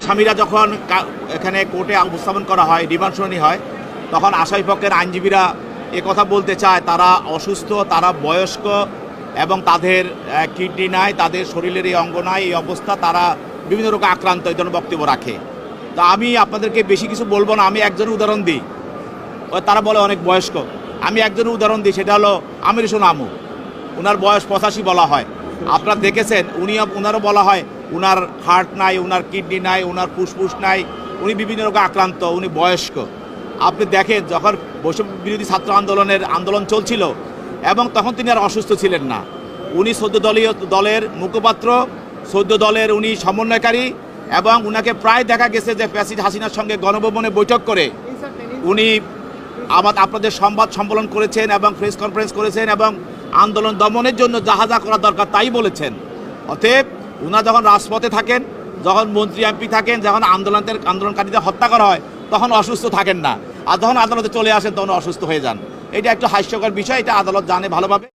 আসামিরা যখন এখানে কোর্টে উপস্থাপন করা হয় রিমান্ড শুনানি হয়, তখন আসামি পক্ষের আইনজীবীরা কথা বলতে চায়, তারা অসুস্থ, তারা বয়স্ক এবং তাদের কিডনি নাই, তাদের শরীরের এই অঙ্গ নাই, এই অবস্থা, তারা বিভিন্ন রোগে আক্রান্ত, এই ধরনের বক্তব্য রাখে। তো আমি আপনাদেরকে বেশি কিছু বলব না, আমি একজন উদাহরণ দিই। তারা বলে অনেক বয়স্ক। আমি একজন উদাহরণ দিই, সেটা হলো আমির হোসেন আমু। ওনার বয়স পঁচাশি বলা হয়। আপনারা দেখেছেন, উনি ওনারও বলা হয়, উনার হার্ট নাই, উনার কিডনি নাই, উনার ফুসফুস নাই, উনি বিভিন্ন রোগে আক্রান্ত, উনি বয়স্ক। আপনি দেখেন, যখন বৈষম্য বিরোধী ছাত্র আন্দোলনের আন্দোলন চলছিল, এবং তখন তিনি আর অসুস্থ ছিলেন না। উনি সদ্য দলীয় দলের মুখপাত্র, সদ্য দলের উনি সমন্বয়কারী, এবং উনাকে প্রায় দেখা গেছে যে প্যাসিড হাসিনার সঙ্গে গণভবনে বৈঠক করে উনি আমার আপনাদের সংবাদ সম্মেলন করেছেন এবং প্রেস কনফারেন্স করেছেন, এবং আন্দোলন দমনের জন্য যাহা যা করা দরকার তাই বলেছেন। অতএব উনারা যখন রাজপথে থাকেন, যখন মন্ত্রী, এমপি থাকেন, যখন আন্দোলনের আন্দোলনকারীদের হত্যা করা হয়, তখন অসুস্থ থাকেন না। আর যখন আদালতে চলে আসেন, তখন অসুস্থ হয়ে যান। এটা একটু হাস্যকর বিষয়, এটা আদালত জানে ভালোভাবে।